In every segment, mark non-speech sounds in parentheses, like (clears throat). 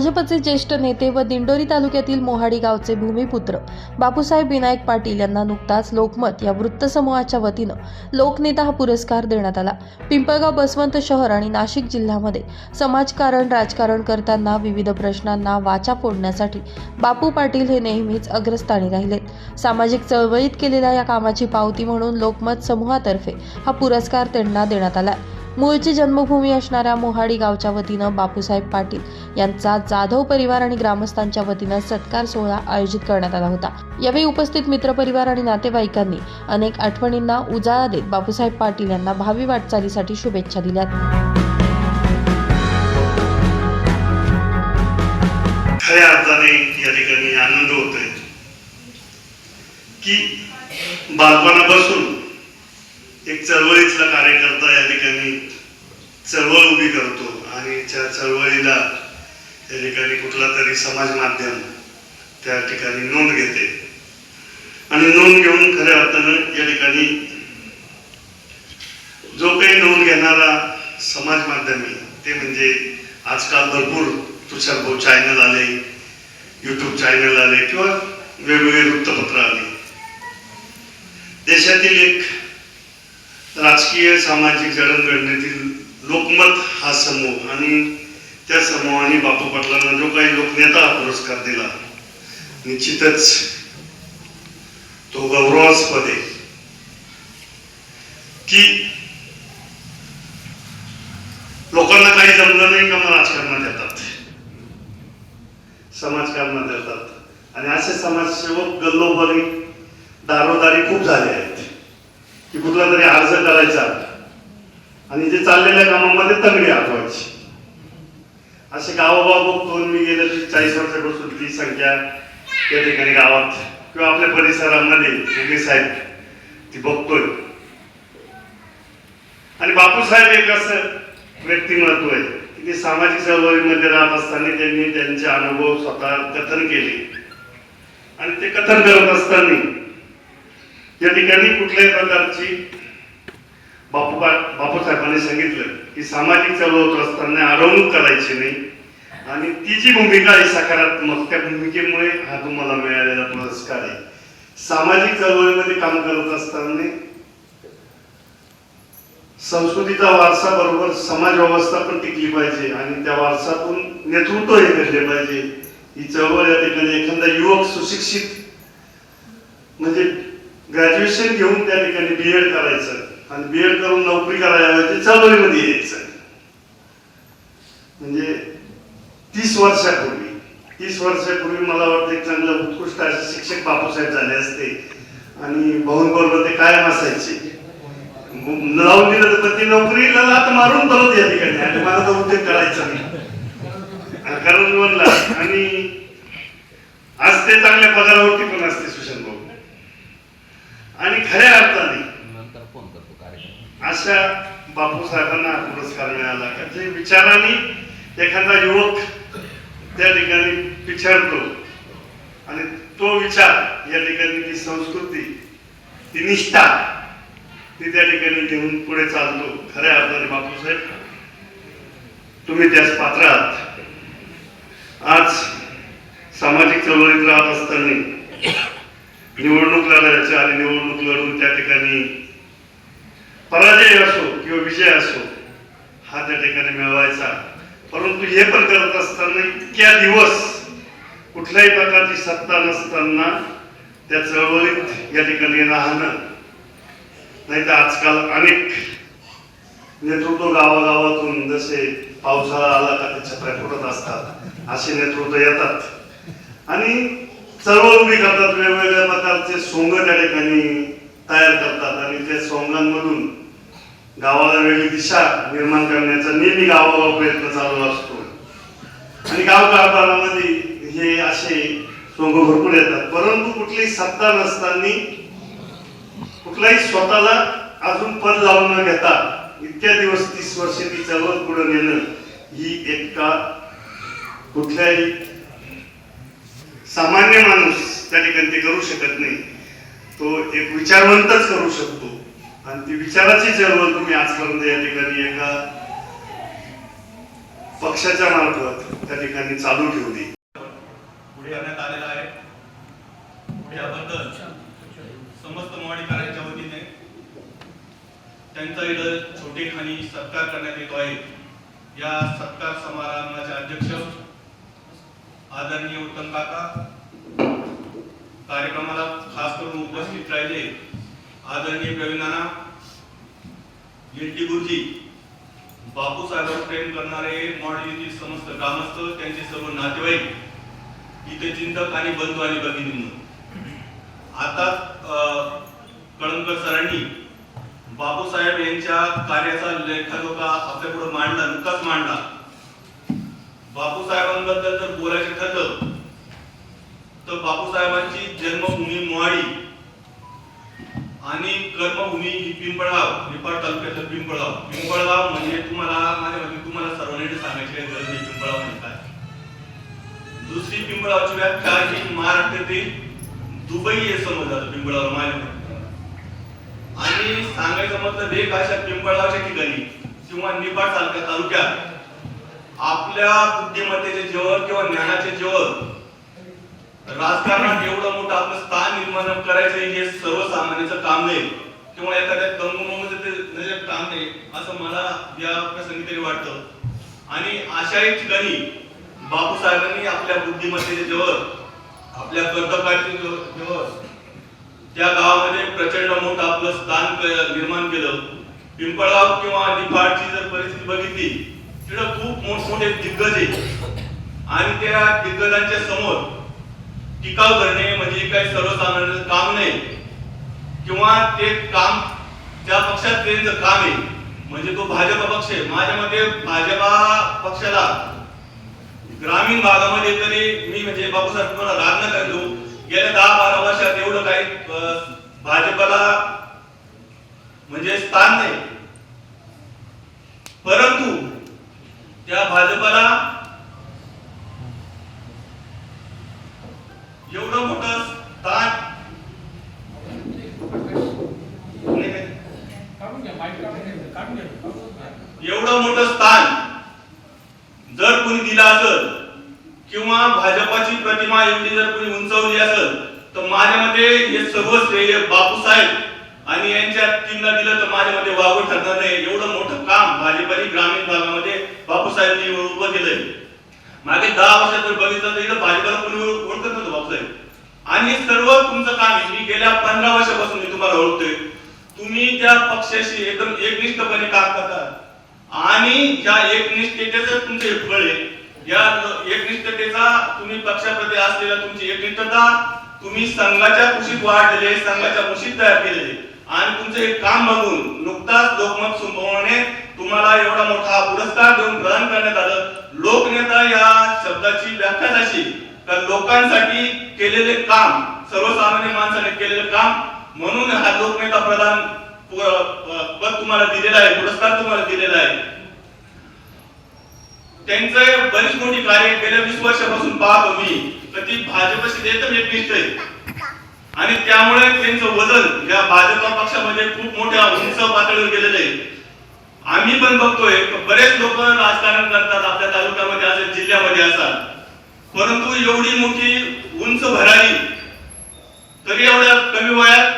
भाजपचे ज्येष्ठ नेते व दिंडोरी तालुक्यातील मोहाडी गावचे भूमिपुत्र बापूसाहेब विनायक पाटील यांना नुकताच लोकमत या वृत्तसमूहाच्या वतीनं लोकनेता हा पुरस्कार देण्यात आला. पिंपळगाव बसवंत शहर आणि नाशिक जिल्ह्यामध्ये समाजकारण राजकारण करताना विविध प्रश्नांना वाचा फोडण्यासाठी बापू पाटील हे नेहमीच अग्रस्थानी राहिलेत सामाजिक चळवळीत केलेल्या या कामाची पावती म्हणून लोकमत समूहातर्फे हा पुरस्कार त्यांना देण्यात आला. मूळची जन्मभूमी असणाऱ्या मोहाडी गावच्या वतीनं बापूसाहेब पाटील यांचा जाधव परिवार आणि ग्रामस्थांच्या वतीनं सत्कार सोहळा आयोजित करण्यात आला होता. यावेळी उपस्थित मित्रपरिवार आणि नातेवाईकांनी अनेक आठवणींना उजाळा देत बापूसाहेब पाटील यांना भावी वाटचालीसाठी शुभेच्छा दिल्यात. खऱ्या अर्थाने या ठिकाणी आनंद होतोय की बालपणापासून एक चळवळीतला कार्यकर्ता या ठिकाणी चळवळ उभी करतो आणि त्या चळवळीला या ठिकाणी कुठला तरी समाज माध्यम त्या ठिकाणी नोंद घेते. आणि नोंद घेऊन खऱ्या अर्थानं या ठिकाणी जो काही नोंद घेणारा समाज माध्यम आहे ते म्हणजे आजकाल भरपूर तुषार भाऊ चॅनल आले युट्यूब चॅनल आले किंवा वेगवेगळे वृत्तपत्र आले. देशातील एक राजकीय सामाजिक जडणघडणीतील लोकमत हा समूह आणि त्या समूहाने बापू पाटलांना जो काही लोकनेता पुरस्कार दिला निश्चितच तो गौरवास्पद. आहे की लोकांना काही जमलं नाही का मग राजकारणात येतात? समाजकारणात येतात. आणि असे समाजसेवक गल्लोबरी दारोदारी खूप झाले आहेत की कुठला तरी अर्ज करायचा. आणि जे चाललेल्या कामामध्ये तगडी आठवायची असे गावोगाव बघतो मी गेले चाळीस वर्षापासून ती संख्या त्या ठिकाणी गावात किंवा आपल्या परिसरामध्ये उगे साहेब ती बघतोय. आणि बापूसाहेब एक असं व्यक्तिमत्व आहे की ते सामाजिक चळवळीमध्ये राहत असताना त्यांनी त्यांचे अनुभव स्वतः कथन केले. आणि ते कथन करत असताना या ठिकाणी कुठल्याही प्रकारची बापू बापूसाहेबांनी सांगितलं की सामाजिक चळवळ होत असताना अडवणूक करायची नाही. आणि ती जी भूमिका आहे सकारात्मक त्या भूमिकेमुळे हा तुम्हाला मिळालेला पुरस्कार आहे. सामाजिक चळवळीमध्ये काम करत असताना संस्कृतीचा वारसा बरोबर समाज व्यवस्था पण टिकली पाहिजे आणि त्या वारसातून नेतृत्व हे घडले पाहिजे. ही चळवळ या ठिकाणी एखादा युवक सुशिक्षित म्हणजे ग्रॅज्युएशन घेऊन त्या ठिकाणी बी एड करायचं. आणि बी एड करून नोकरी करायला ते चळवळीमध्ये यायचं. म्हणजे तीस वर्षापूर्वी तीस वर्षापूर्वी मला वाटतं एक चांगलं उत्कृष्ट असे शिक्षक बापूसाहेब झाले असते. आणि भाऊन बरोबर ते कायम असायचे. लावून दिलं तर ती नोकरीला लात मारून परत या ठिकाणी. आणि मला तो उद्योग करायचा नाही. कारण म्हणला आणि आज ते चांगल्या पगारावर पण असते सुशांत भाऊ आणि खऱ्या अर्थाने नंतर फोन करतो कार्यक्रम अशा बापू साहेबांना पुरस्कार मिळाला. का जे विचाराने एखादा युवक त्या ठिकाणी विचारतो आणि तो विचार या ठिकाणी ती संस्कृती ती निष्ठा ती त्या ठिकाणी घेऊन पुढे चालतो. खऱ्या अर्थाने बापूसाहेब तुम्ही त्याच पात्र आहात. आज सामाजिक चळवळीत राहत असताना निवडणूक लढायच्या आणि निवडणूक लढून त्या ठिकाणी पराजय असो किंवा विजय असो हा त्या ठिकाणी मिळवायचा. परंतु हे पण करत असताना इतक्या दिवस कुठल्याही प्रकारची सत्ता नसताना त्या चळवळीत या ठिकाणी राहणं. नाही तर आजकाल अनेक नेतृत्व गावागावातून जसे पावसाळा आला का ते छत्र्या फुटत असतात असे नेतृत्व येतात. आणि चळवळ उभी करतात वेगवेगळ्या प्रकारचे सोंग त्या ठिकाणी तयार करतात. आणि त्या सोंगांमधून गावाला वेगळी दिशा निर्माण करण्याचा नेहमी गावागाव प्रयत्न चालू असतो. आणि गाव कारभारामध्ये हे असे सोंग भरपूर येतात. परंतु कुठली सत्ता नसताना कुठलाही स्वतःला अजून पद लावून न घेता इतक्या दिवस तीस वर्ष ती चळवळ पुढे नेणं ही एक का कुठल्याही सामान्य माणूस त्या ठिकाणी ते करू शकत नाही. तो एक विचारवंतच करू शकतो. आणि ती विचाराची चळवळ तुम्ही आजपर्यंत या ठिकाणी एका पक्षाच्या मार्फत त्या ठिकाणी चालू ठेवली. पुढे आणण्यात आलेला आहे. याबद्दल समस्त मोवाडीकरांच्या वतीने त्यांचा इथं छोटे खानी सत्कार करण्यात येतो आहे. या सत्कार समारंभाचे अध्यक्ष आदरणीय उत्तम काका कार्यक्रमाला खास करून उपस्थित राहिले. आदरणीय प्रवीण नाना गुरुजी बापूसाहेबांवर प्रेम करणारे मॉडेल समस्त ग्रामस्थ त्यांचे सर्व नातेवाईक इथे चिंतक आणि बंधू आणि भगिनींनो आता कळमकर सरांनी बापूसाहेब यांच्या कार्याचा लेखाजोखा आपल्या पुढे मांडला नुकताच मांडला. बापूसाहेबांबद्दल जर बोलायचं ठरलं तर बापूसाहेबांची जन्मभूमी मोहाडी आणि कर्मभूमी ही पिंपळगाव निपाड तालुक्यातलं पिंपळगाव पिंपळगाव म्हणजे तुम्हाला माझ्या मते तुम्हाला सर्वांनी सांगायची गरज नाही पिंपळगाव म्हणजे काय दुसरी पिंपळगावची व्याख्या ही महाराष्ट्रातील दुबई हे समजलं पिंपळगाव माझ्या मते. आणि सांगायचं मतलब एक अशा पिंपळगावच्या ठिकाणी किंवा निपाड तालुक्या तालुक्यात आपल्या बुद्धिमत्तेचे जेवण किंवा ज्ञानाचे जेवण राजकारणात एवढं मोठं आपलं स्थान निर्माण करायचं हे सर्वसामान्याचं काम नाही. किंवा एखाद्या तंगुमध्ये ते म्हणजे काम नाही असं मला या प्रसंगी वाटतं. आणि अशा एक ठिकाणी बापूसाहेबांनी आपल्या बुद्धिमत्तेचे जवळ आपल्या कर्तव्याचे जवळ त्या गावामध्ये प्रचंड मोठं आपलं स्थान निर्माण केलं. पिंपळगाव किंवा निफाडची जर परिस्थिती बघितली तिथं खूप मोठमोठे दिग्गज. आहेत आणि त्या दिग्गजांच्या समोर टिकाव करणे म्हणजे काही सर्वसामान्य काम नाही. किंवा ते काम ज्या पक्षात त्यांचं काम आहे म्हणजे तो भाजप पक्ष आहे. माझ्या मते भाजपा पक्षाला ग्रामीण भागामध्ये तरी मी म्हणजे बापूसाहेब तुम्हाला राग न करतो गेल्या दहा बारा वर्षात एवढं काही भाजपला म्हणजे स्थान नाही. परंतु त्या भाजपला एवढं मोठं स्थान एवढं मोठं स्थान जर कोणी दिलं असेल किंवा भाजपाची प्रतिमा एवढी जर कोणी उंचवली असेल तर माझ्या मते हे सर्व श्रेय बापूसाहेब आणि यांच्या टीमला दिलं तर माझ्या मते वावं ठरणार नाही एवढं मोठं काम भाजपाने ग्रामीण भागामध्ये बापूसाहेबांनी उभं केलंय मागे दहा वर्षात जर बघितलं तर इथं भाजपाला कोणी ओळख- ओळखत नव्हतं बापूसाहेब आणि हे सर्व तुमचं काम आहे मी गेल्या पंधरा वर्षापासून मी तुम्हाला ओळखतोय तुम्ही त्या पक्षाशी एकदम एकनिष्ठपणे काम करतात आणि ज्या एकनिष्ठतेचं तुमचं हे फळ. आहे या एकनिष्ठतेचा तुम्ही पक्षाप्रती असलेला तुमची एकनिष्ठता तुम्ही संघाच्या कुशीत वाढलेले संघाच्या कुशीत तयार केलेले. आणि तुमचं एक काम बघून नुकताच लोकमत सुंभवणे तुम्हाला एवढा मोठा पुरस्कार देऊन प्रदान करण्यात आलं. लोकनेता या शब्दाची व्याख्या अशी तर लोकांसाठी केलेले काम सर्वसामान्य माणसाने केलेले काम म्हणून हा लोकनेता प्रदान पद तुम्हाला दिलेला आहे पुरस्कार तुम्हाला दिलेला आहे. त्यांचं बरीच मोठी कार्य गेल्या वीस वर्षापासून पाहतो मी तर ती भाजपशी एकदम एकनिष्ठ आहे. आणि त्यामुळे त्यांचं वजन या भाजपा पक्षामध्ये खूप मोठ्या उंच पातळीवर गेलेलं आहे. आम्ही पण बघतोय बरेच लोक राजकारण करतात आपल्या तालुक्यामध्ये असेल जिल्ह्यामध्ये असाल. परंतु एवढी मोठी उंच भरारी तरी एवढ्या कमी वयात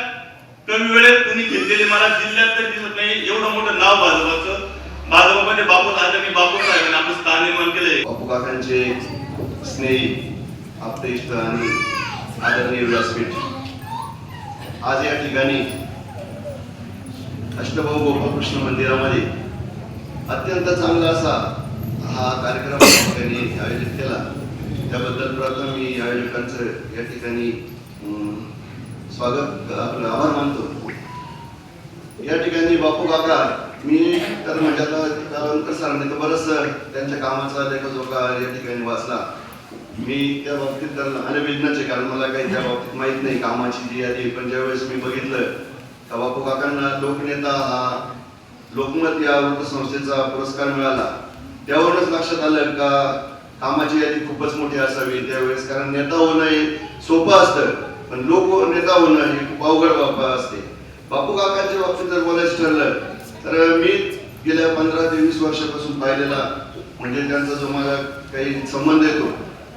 कमी वेळेत कुणी घेतलेले मला जिल्ह्यात तरी दिसत नाही. एवढं मोठं नाव भाजपाचं. भाजपामध्ये बापू मी बापू साहेबांनी आपलं स्थान निर्माण केले बापू काकांचे स्नेही आपले इष्ट आणि आदरणीय व्यासपीठ. आज या ठिकाणी अष्टभाऊ गोपाळकृष्ण मंदिरामध्ये अत्यंत चांगला असा हा कार्यक्रम ठिकाणी आयोजित केला. त्याबद्दल प्रथम मी आयोजकांचं या ठिकाणी अं, स्वागत आपलं आभार मानतो. या ठिकाणी बापू काका मी तर म्हणजे त्यानंतर सरांनी तर बरंच त्यांच्या कामाचा लेखजोखा या ठिकाणी वाचला. मी त्या बाबतीत तर अनभिज्ञाचे आहे कारण मला काही त्या बाबतीत माहीत नाही कामाची जी यादी पण ज्यावेळेस मी बघितलं तर बापू काकांना लोकनेता हा लोकमत या वृत्तसंस्थेचा पुरस्कार मिळाला. त्यावरूनच लक्षात आलं का कामाची यादी खूपच मोठी असावी त्यावेळेस कारण नेता होणं हे सोपं असतं पण लोक नेता होणं हे खूप अवघड बाबा असते. बापू काकांच्या बाबतीत जर बोलायचं ठरलं तर मी गेल्या पंधरा ते वीस वर्षापासून पाहिलेला म्हणजे त्यांचा जो मला काही संबंध येतो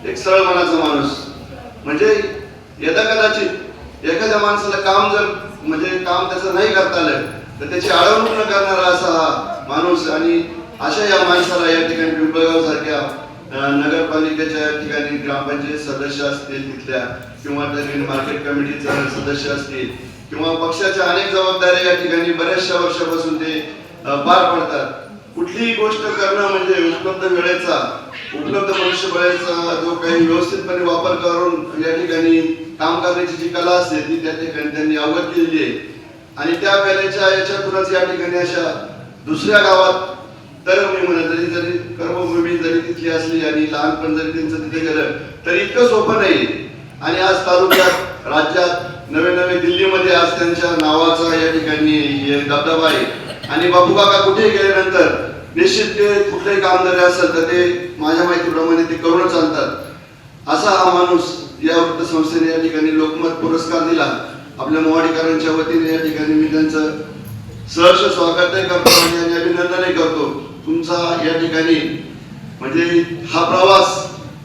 एक सरळ मनाचा माणूस. म्हणजे यदा कदाचित एखाद्या माणसाला काम जर म्हणजे काम त्याचं नाही करता आलं तर त्याची आळवणूक न करणारा असा हा माणूस आणि अशा या माणसाला या ठिकाणी पिंपळगाव सारख्या नगरपालिकेच्या ठिकाणी ग्रामपंचायत सदस्य असतील तिथल्या किंवा मार्केट कमिटीचे सदस्य असतील किंवा पक्षाच्या अनेक जबाबदाऱ्या या ठिकाणी बऱ्याचशा वर्षापासून ते पार पडतात. कुठलीही गोष्ट करणं म्हणजे उपलब्ध वेळेचा उपलब्ध मनुष्यबळाचा जो काही व्यवस्थितपणे वापर करून या ठिकाणी काम करण्याची जी कला असते ती त्या ठिकाणी त्यांनी अवगत केलेली आहे. आणि त्या कलेच्या याच्यातूनच या ठिकाणी अशा दुसऱ्या गावात तर मी म्हणत जरी जरी कर्मभूमी जरी तिथली असली आणि लहानपण जरी त्यांचं तिथे गेलं तर इतकं सोपं नाही. आणि आज तालुक्यात राज्यात नवे नवे दिल्लीमध्ये आज त्यांच्या नावाचा या ठिकाणी दबदबा आहे. आणि बाबू काका कुठेही गेल्यानंतर निश्चित ते कुठलंही काम जरी असेल तर ते माझ्या माहितीप्रमाणे ते करूनच आणतात असा हा माणूस या वृत्तसंस्थेने या ठिकाणी लोकमत पुरस्कार दिला. आपल्या मोवाडीकरांच्या वतीने या ठिकाणी मी त्यांचं सहर्ष स्वागतही करतो आणि आणि अभिनंदनही करतो. तुमचा या ठिकाणी म्हणजे हा प्रवास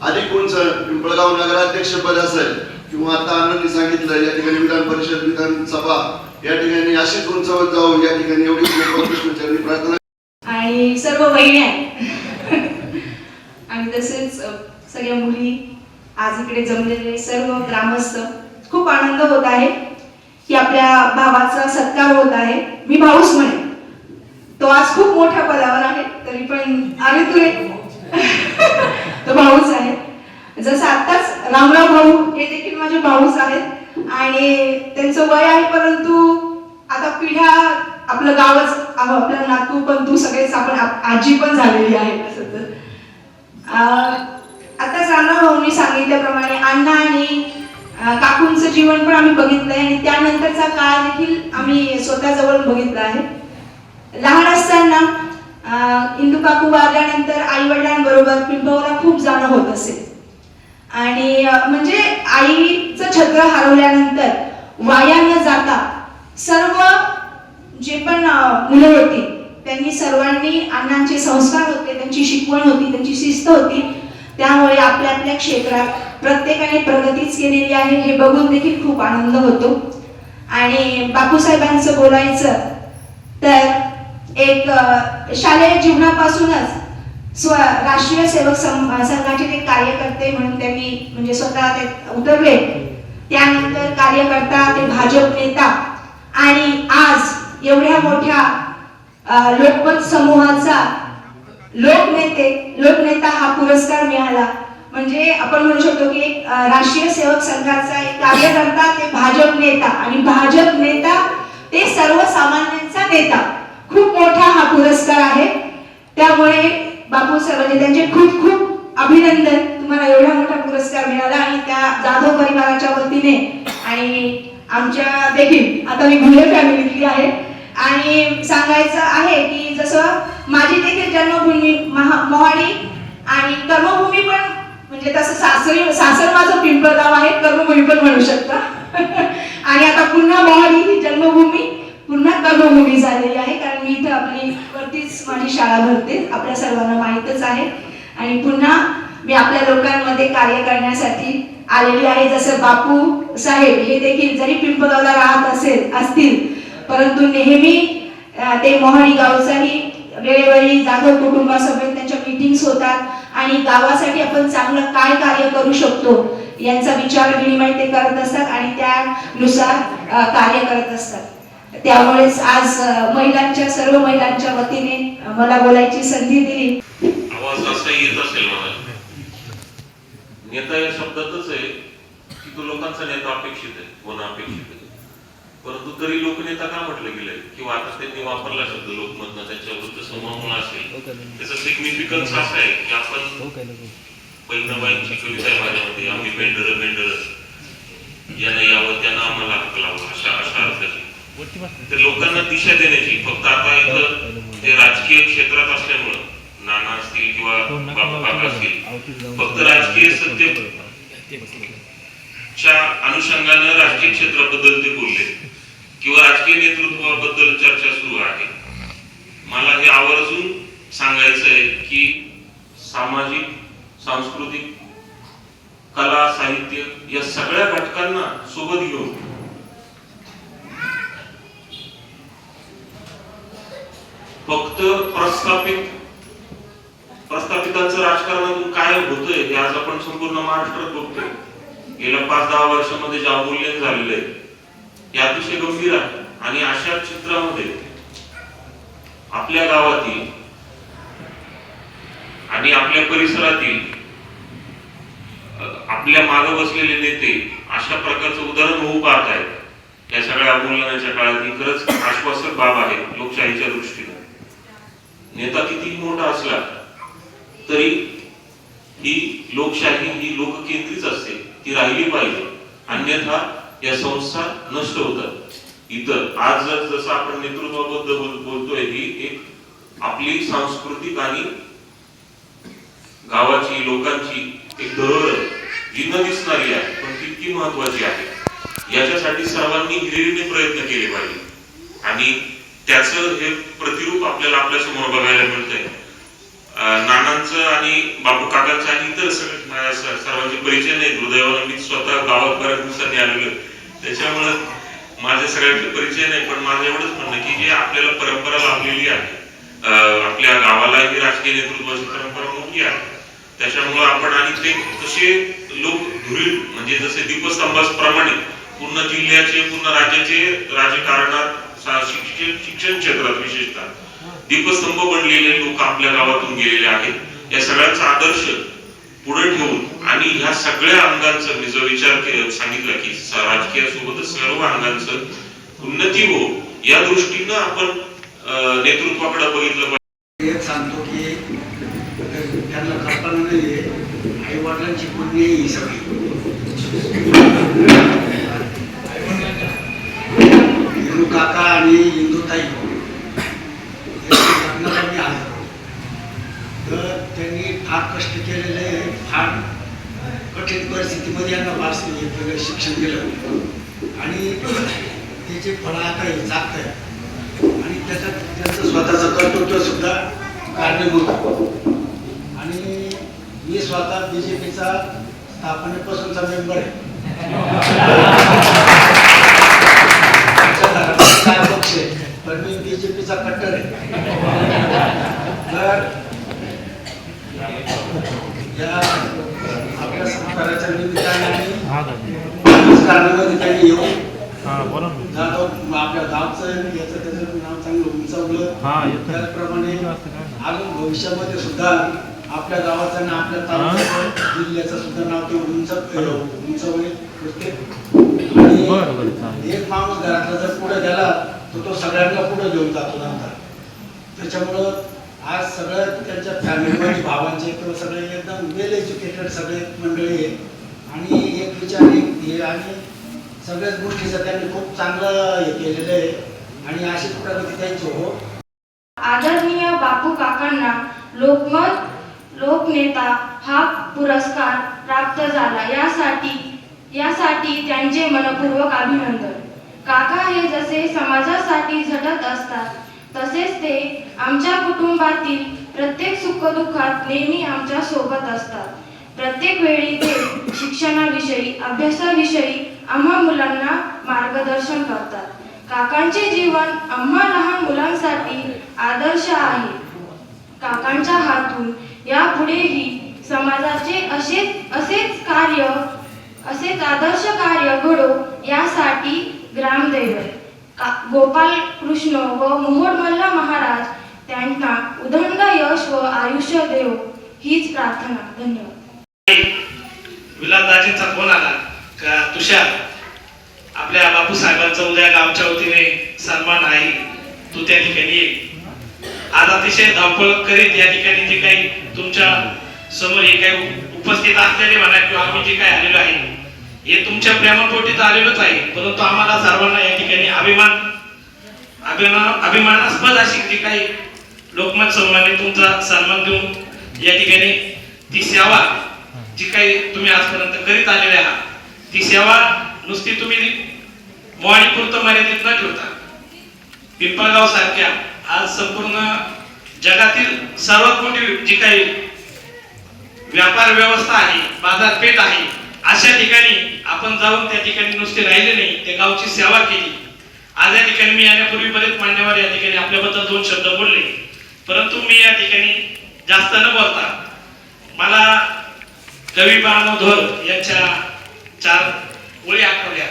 अधिक उंच पिंपळगाव नगराध्यक्ष पद असेल. किंवा आता अण्णांनी सांगितलं या ठिकाणी विधान परिषद विधानसभा या ठिकाणी अशीच उंचवत जाऊ या ठिकाणी एवढी कृष्णचरणी प्रार्थना आणि सर्व बहिणी आहे आणि तसेच सगळ्या मुली आज इकडे जमलेले सर्व ग्रामस्थ खूप आनंद होत आहे. की आपल्या भावाचा सत्कार होत आहे. मी भाऊच म्हणे तो आज खूप मोठ्या पदावर आहे तरी पण अरे तुरे तो भाऊच आहे. जसं आत्ताच रामराव भाऊ हे देखील माझे भाऊच आहेत. आणि त्यांचं वय आहे परंतु आता पिढ्या आपलं गावच आपलं नातू पण तू सगळेच आपण आजी पण झालेली आहे असं तर आताच रामराव भाऊंनी सांगितल्याप्रमाणे अण्णा आणि काकूंचं जीवन पण आम्ही बघितलंय आणि त्यानंतरचा काळ देखील आम्ही स्वतः जवळ बघितला आहे. लहान असताना इंदू काकू वारल्यानंतर आई वडिलांबरोबर पिंपवला खूप जाणं होत असेल आणि म्हणजे आईचं छत्र हरवल्यानंतर वाया न जाता सर्व जे पण मुलं होती त्यांनी सर्वांनी अण्णांचे संस्कार होते त्यांची शिकवण होती त्यांची शिस्त होती त्यामुळे आपल्या आपल्या क्षेत्रात प्रत्येकाने प्रगतीच केलेली आहे हे बघून देखील खूप आनंद होतो. आणि बापूसाहेबांचं बोलायचं तर एक शालेय जीवनापासूनच स्व राष्ट्रीय सेवक संघाचे ते कार्यकर्ते म्हणून त्यांनी म्हणजे स्वतः ते उतरले. त्यानंतर कार्यकर्ता ते भाजप नेता आणि आज एवढ्या मोठ्या लोकमत समूहाचा लोकनेते लोकनेता हा पुरस्कार मिळाला. म्हणजे आपण म्हणू शकतो की एक राष्ट्रीय सेवक संघाचा एक कार्यकर्ता ते भाजप नेता आणि भाजप नेता ते सर्वसामान्यांचा नेता. खूप मोठा हा पुरस्कार आहे. त्यामुळे बापू सर्वांनी म्हणजे त्यांचे खूप खूप अभिनंदन. तुम्हाला एवढा मोठा पुरस्कार मिळाला आणि त्या जाधव परिवाराच्या वतीने आणि आमच्या देखील. आता मी घुले फॅमिलीतली आहे. आणि सांगायचं आहे की जसं माझी देखील जन्मभूमी महा मोहाडी आणि कर्मभूमी पण म्हणजे तसं सासरी सासर माझं पिंपळगाव आहे कर्मभूमी पण म्हणू शकता. (laughs) आणि आता पुन्हा मोहाडी ही जन्मभूमी. पुन्हा कर्मभूमी झालेली आहे कारण मी इथं आपली वरतीच माझी शाळा भरते आपल्या सर्वांना माहीतच आहे. आणि पुन्हा मी आपल्या लोकांमध्ये कार्य करण्यासाठी आलेली आहे. जसं बापू साहेब हे देखील जरी पिंपळगावला राहत असेल असतील परंतु नेहमी ते मोहाडी गावचाही वेळेवेळी जाधव कुटुंबासोबत त्यांच्या मीटिंग्स होतात. आणि गावासाठी आपण चांगलं काय कार्य करू शकतो यांचा विचार विनिमय ते करत असतात आणि त्यानुसार कार्य करत असतात. त्यामुळेच आज महिलांच्या सर्व महिलांच्या वतीने मला बोलायची संधी दिली. आवाज येत असेल मला. नेता या शब्दातच आहे की तो लोकांचा नेता अपेक्षित आहे कोण अपेक्षित आहे. परंतु तरी लोकनेता का म्हटलं गेलंय किंवा आता त्यांनी वापरला शब्द लोकमतनं त्यांच्या वृत्त समूहामुळे असेल. त्याचं सिग्निफिकन्स असं आहे की आपण बहिणाबाईंची कविता आहे माझ्यामध्ये आम्ही बेंडर बेंडर यांना यावं त्यांना आम्हाला हक्क लावा अशा अशा अर्थाची तर लोकांना दिशा देण्याची फक्त आता इथं ते राजकीय क्षेत्रात असल्यामुळं नाना असतील किंवा बाबा काका असतील फक्त राजकीय सत्य च्या अनुषंगानं राजकीय क्षेत्राबद्दल ते बोलले. किंवा राजकीय नेतृत्वाबद्दल चर्चा सुरू आहे. मला हे आवर्जून सांगायचं आहे की सामाजिक सांस्कृतिक कला साहित्य या सगळ्या घटकांना सोबत घेऊन फक्त प्रस्थापित प्रस्थापितांचं राजकारणातून काय होतंय हे आज आपण संपूर्ण महाराष्ट्रात बघतोय. गेल्या पाच दहा वर्षामध्ये जे अमूल्यन झालेलं आहे हे अतिशय गंभीर आहे. आणि अशा चित्रामध्ये आपल्या गावातील आणि आपल्या परिसरातील आपल्या मागे बसलेले नेते अशा प्रकारचं उदाहरण होऊ पाहत आहेत. या सगळ्या अमूल्यनाच्या काळात ही खरंच आश्वासक बाब आहे लोकशाहीच्या दृष्टीने. नेता किती मोठा असला तरी ही लोकशाही ही लोककेंद्रीच असते. ती राहिली पाहिजे. अन्यथा या संस्था नष्ट होतात. इतर आज जर जसं आपण नेतृत्वाबद्दल बोलतोय ही एक आपली सांस्कृतिक आणि गावाची लोकांची एक धरोहर जी न दिसणारी आहे पण तितकी महत्वाची आहे. याच्यासाठी सर्वांनी हिरिरीने प्रयत्न केले पाहिजे. आणि त्याचं हे प्रतिरूप आपल्याला आपल्यासमोर बघायला मिळतंय. नानांचं आणि बापू काकांचं आणि इतर सर्वांचे परिचय नाही दुर्दैवानं मी स्वतः गावात बऱ्याच दिवसांनी आलेलो त्याच्यामुळे त्याच्यामुळं माझ्या सगळ्यांचे परिचय नाही पण माझं एवढंच म्हणणं की जे आपल्याला परंपरा लाभलेली आहे आपल्या गावाला ही राजकीय नेतृत्वाची परंपरा मोठी आहे. त्याच्यामुळं आपण आणि ते कसे लोक धुरील म्हणजे जसे दीपस्तंभाप्रमाणे पूर्ण जिल्ह्याचे पूर्ण राज्याचे राजकारणात शिक्षण शिक्षण क्षेत्रात विशेषतः. दीपस्तंभ बनलेले लोक आपल्या गावातून गेलेले आहेत. या सगळ्यांचा आदर्श पुढे ठेवून आणि ह्या सगळ्या अंगांचं मी जो विचार सांगितला की राजकीयासोबतच सर्व अंगांचं उन्नती हो या दृष्टीनं आपण नेतृत्वाकडे बघितलं पाहिजे. सांगतो की त्यांना कल्पना नाही आई वडिलांची पुण्य ही सगळी. काका आणि इंदुताई लग्नाला मी आलो तर त्यांनी फार कष्ट केलेले फार कठीण परिस्थितीमध्ये यांना फार हे केलं शिक्षण दिलं. आणि त्याचे फळ आता हे जात आहे आणि त्याच्यात त्यांचं स्वतःचं कर्तृत्व सुद्धा कारणीभूत आणि मी स्वतः बी जे पीचा स्थापनेपासूनचा मेंबर आहे आमच्या घरात चार पक्ष आहे पण मी बी जे पीचा कट्टर आहे तर या आपल्या समाजाच्या निमित्ताने आणि राजकारणामध्ये त्यांनी येऊन जाधव गावचं याचं त्याचं नाव चांगलं उंचावलं. त्याचप्रमाणे अजून भविष्यामध्ये सुद्धा आपल्या गावाचं आणि आपल्या तालुक्याचं जिल्ह्याचं सुद्धा नाव ते उंच प्रत्येक आणि एक माणूस घरातला जर पुढे गेला तर तो सगळ्यांना पुढे घेऊन जातो नंतर त्याच्यामुळं आज सगळं त्यांच्या फॅमिलीमध्ये भावांचे किंवा सगळे एकदम वेल एज्युकेटेड सगळे मंडळी आहे आणि एक विचार एक हे आणि सगळ्याच गोष्टीचं त्यांनी खूप चांगलं हे केलेलं आहे. आणि अशीच प्रगती त्यांची हो आदरणीय बापू काकांना लोकमत लोकनेता हा पुरस्कार प्राप्त झाला. यासाठी यासाठी त्यांचे मनपूर्वक अभिनंदन. काका हे जसे समाजासाठी झटत असतात तसेच ते आमच्या कुटुंबातील प्रत्येक सुखदुःखात नेहमी आमच्यासोबत असतात. प्रत्येक वेळी ते शिक्षणाविषयी अभ्यासाविषयी आम्हा मुलांना मार्गदर्शन करतात. काकांचे जीवन आम्हा लहान मुलांसाठी आदर्श आहे. काकांच्या हातून यापुढेही समाजाचे असेच असेच कार्य असेच आदर्श कार्य घडो यासाठी ग्रामदैवत का- गोपाल कृष्ण व मोहोडमल्ला महाराज त्यांना उदंड यश व आयुष्य देव हीच प्रार्थना. धन्यवाद. विलासदाजींचा फोन आला. का तुषार? आपल्या बापू साहेबांचा उद्या गावच्या वतीने सन्मान आहे. तू त्या ठिकाणी ये. आज अतिशय धावपळ करीत या ठिकाणी जे काही तुमच्यासमोर हे काही उपस्थित असलेले म्हणा किंवा आम्ही जे काही आलेलो आहे हे तुमच्या प्रेमापोटी तर आलेलोच आहे. परंतु आम्हाला सर्वांना या ठिकाणी अभिमान अभिमान अभिमानास्पद अशी जी काही लोकमत समूहाने तुमचा सन्मान देऊन या ठिकाणी ती सेवा जी काही तुम्ही आजपर्यंत करीत आलेले आहात ती सेवा नुसती तुम्ही मोहाडीपुरतं मर्यादित न ठेवता. पिंपळगाव सारख्या आज संपूर्ण जगातील सर्वात मोठी जी काही व्यापार व्यवस्था आहे बाजारपेठ आहे अशा ठिकाणी आपण जाऊन त्या ठिकाणी नुसते राहिले नाही त्या गावची सेवा केली. आज या ठिकाणी मी येण्यापूर्वी बरेच मान्यवर या ठिकाणी आपल्याबद्दल दोन शब्द बोलले. परंतु मी या ठिकाणी जास्त न बोलता मला कवी बाणोधर यांच्या चार ओळी आठवल्या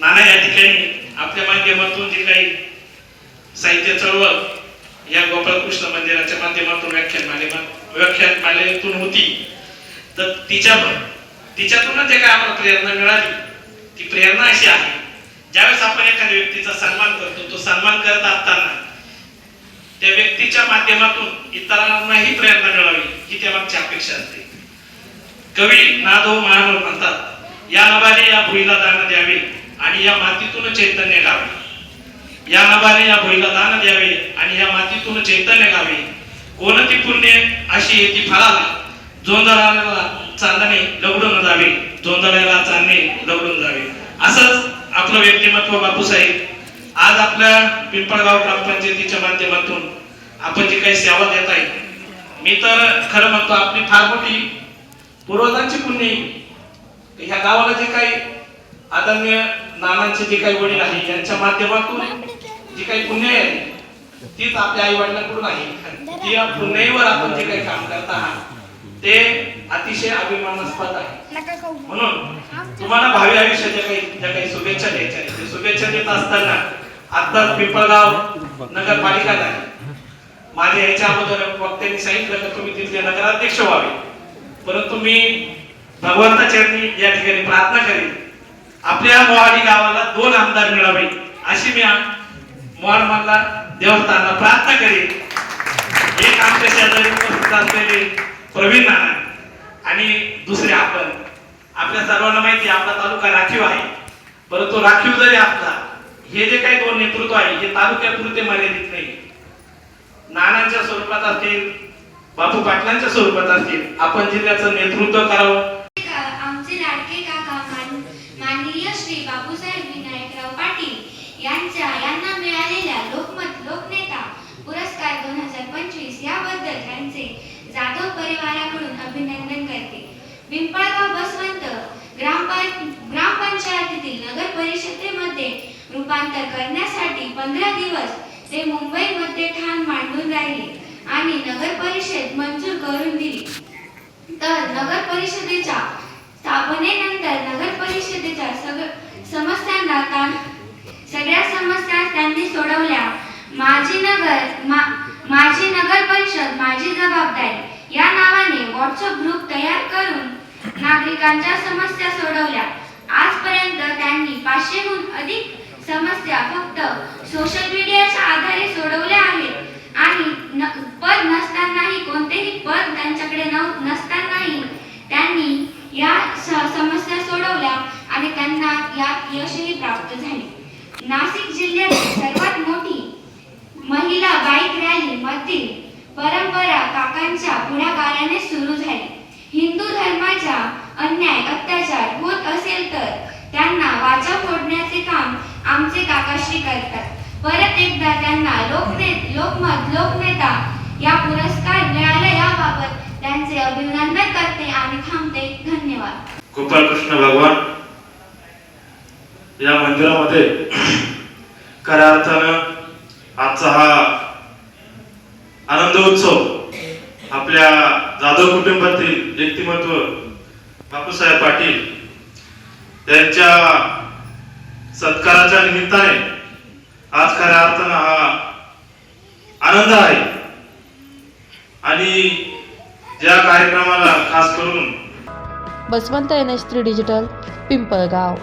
नाना या ठिकाणी आपल्या माध्यमातून जे काही साहित्य चळवळ या गोपाळकृष्ण मंदिराच्या माध्यमातून व्याख्यान मालेमा व्याख्यान मालेतून होती. तर तिच्या तिच्यातूनच जे काय आम्हाला प्रेरणा मिळाली ती प्रेरणा अशी आहे ज्यावेळेस आपण एखाद्या व्यक्तीचा सन्मान करतो तो सन्मान करत असताना त्या व्यक्तीच्या माध्यमातून इतरांनाही प्रेरणा मिळावी ही त्या मागची अपेक्षा असते. कवी नादो महानोर म्हणतात या नभाने या भुईला दान द्यावे आणि या मातीतून चैतन्य गावे या नभाने या भुईला दान द्यावे आणि या मातीतून चैतन्य गावे कोणती पुण्य अशी येते फळाला? जोंधळाला चांदणे लवडून जावे. जोंधळ्याला चांदणे लवडून जावे. असंच आपलं व्यक्तिमत्व बापूसाहेब. आज आपल्या पिंपळगाव ग्रामपंचायतीच्या माध्यमातून आपण जी काही सेवा देत आहे मी तर खरं म्हणतो आपली फार मोठी पूर्वजांची पुण्य ह्या गावाला जे काही आदरणीय नानांचे जे काही वडील आहे यांच्या माध्यमातून जी काही पुण्य आहे तीच आपल्या आई वडिलांकडून आहे. ती या पुण्याईवर आपण जे काही काम करत आहात ते अतिशय अभिमानास्पद आहे. म्हणून तुम्हाला भावी आयुष्याच्या काही ज्या काही शुभेच्छा द्यायच्या आहेत शुभेच्छा देत असताना आत्ताच पिंपळगाव नगरपालिका आहे माझ्या याच्या अगोदर वक्त्यांनी सांगितलं की तुम्ही तिथले नगराध्यक्ष व्हावे. परंतु मी भगवंत चरणी या ठिकाणी प्रार्थना करेन. आपल्या मोहाडी गावाला दोन आमदार मिळावे अशी मी मोहाड मधला देवस्थानाला प्रार्थना करेन. एक आमच्या शेजारी उपस्थित असलेले प्रवीण नाना आणि दुसरे आपण. आपल्या सर्वांना माहिती आपला तालुका राखीव आहे. परंतु राखीव जरी असला हे जे काही दोन नेतृत्व आहे हे तालुक्यापुरते मर्यादित नाही. नानांच्या स्वरूपात असतील बापू पाटलांच्या स्वरूपात असतील आपण जिल्ह्याचं नेतृत्व करावं आमचे लाडके काका मान माननीय श्री बापूसाहेब विनायकराव पाटील यांच्या यांना मिळालेल्या लोकमत लोकनेता पुरस्कार दोन हजार पंचवीस याबद्दल त्यांचे जाधव परिवाराकडून अभिनंदन करते. पिंपळगाव बसवंत ग्रामपंचायतीतील नगर परिषदेमध्ये रूपांतर करण्यासाठी पंधरा दिवस ते मुंबईमध्ये ठाण मांडून राहिले आणि नगर परिषद मंजूर करून दिली. तर नगर परिषदेच्या स्थापनेनंतर नगर परिषदेच्या समस्यांना ताण- सगळ्या समस्या त्यांनी सोडवल्या. माजी नगर मा- माझी नगर परिषद माझी जबाबदारी. या नावाने व्हॉट्सअप ग्रुप तयार करून नागरिकांच्या समस्या सोडवल्या. आजपर्यंत त्यांनी पाचशेहून अधिक समस्या फक्त सोशल मीडियाच्या आधारे सोडवल्या आहेत. आणि पद नसतानाही कोणतेही पद त्यांच्याकडे नसतानाही त्यांनी या समस्या सोडवल्या आणि त्यांना यात यशही प्राप्त झाले. नाशिक जिल्ह्यातील सर्वात मोठी महिला बाईक रॅली मधील परंपरा काकांच्या पुढाकाराने सुरू झाली. हिंदू धर्माच्या अन्याय अत्याचार होत असेल तर त्यांना वाचा फोडण्याचे काम आमचे काकाश्री करतात. परत एकदा त्यांना लोकने लोकमत लोकनेता या पुरस्कार मिळाला याबाबत त्यांचे अभिनंदन करते आणि थांबते. धन्यवाद. गोपालकृष्ण भगवान या मंदिरामध्ये (clears throat) खऱ्या अर्थानं आजचा हा आनंद उत्सव आपल्या जाधव कुटुंबातील व्यक्तिमत्व बापूसाहेब पाटील यांच्या सत्काराच्या निमित्ताने आज खऱ्या अर्थानं हा आनंद आहे. आणि ज्या कार्यक्रमाला खास करून Baswant N H three digital Pimpalgaon.